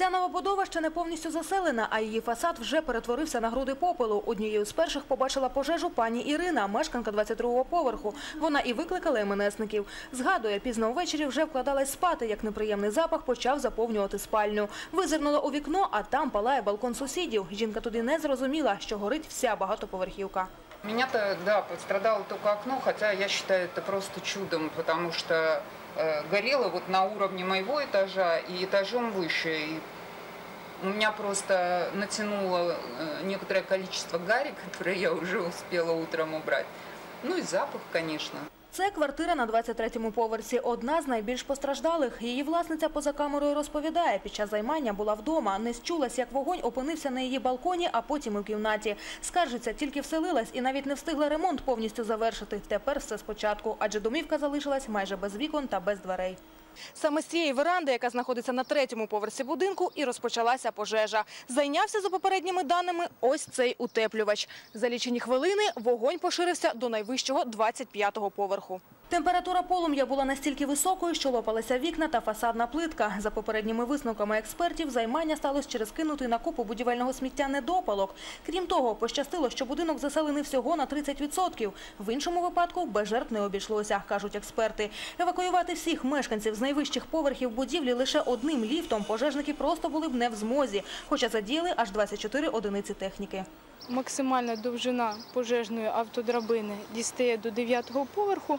Ця новобудова ще не повністю заселена, а її фасад вже перетворився на груди попелу. Однією з перших побачила пожежу пані Ірина, мешканка 22-го поверху. Вона і викликала МНСників. Згадує, пізно ввечері вже вкладалась спати, як неприємний запах почав заповнювати спальню. Визирнула у вікно, а там палає балкон сусідів. Жінка туди не зрозуміла, що горить вся багатоповерхівка. Меня-то, да, пострадало только окно, хотя я считаю это просто чудом, потому что горело вот на уровне моего этажа и этажом выше. И у меня просто натянуло э, некоторое количество гари, которые я уже успела утром убрать. Ну и запах, конечно. Це квартира на 23-му поверсі. Одна з найбільш постраждалих. Її власниця поза камерою розповідає, під час займання була вдома. Не счулась, як вогонь опинився на її балконі, а потім в кімнаті. Скаржиться, тільки вселилась і навіть не встигла ремонт повністю завершити. Тепер все спочатку, адже домівка залишилась майже без вікон та без дверей. Саме з цієї веранди, яка знаходиться на третьому поверсі будинку, і розпочалася пожежа. Зайнявся, за попередніми даними, ось цей утеплювач. За лічені хвилини вогонь поширився до найвищого 25-го поверху. Температура полум'я була настільки високою, що лопалися вікна та фасадна плитка. За попередніми висновками експертів, займання сталося через кинутий на купу будівельного сміття недопалок. Крім того, пощастило, що будинок заселений всього на 30%. В іншому випадку без жертв не обійшлося, кажуть експерти. Евакуювати всіх мешканців з найвищих поверхів будівлі лише одним ліфтом пожежники просто були б не в змозі, хоча задіяли аж 24 одиниці техніки. Максимальна довжина пожежної автодрабини дістає до 9-го поверху.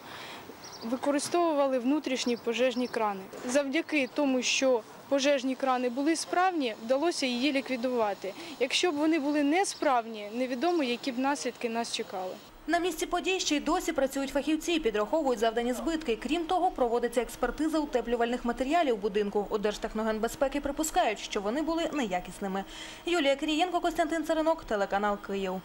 Використовували внутрішні пожежні крани. Завдяки тому, що пожежні крани були справні, вдалося її ліквідувати. Якщо б вони були несправні, невідомо, які б наслідки нас чекали. На місці подій ще й досі працюють фахівці, підраховують завдані збитки. Крім того, проводиться експертиза утеплювальних матеріалів будинку. У Держтехногенбезпеки припускають, що вони були неякісними. Юлія Крієнко, Костянтин Царинок, телеканал Київ.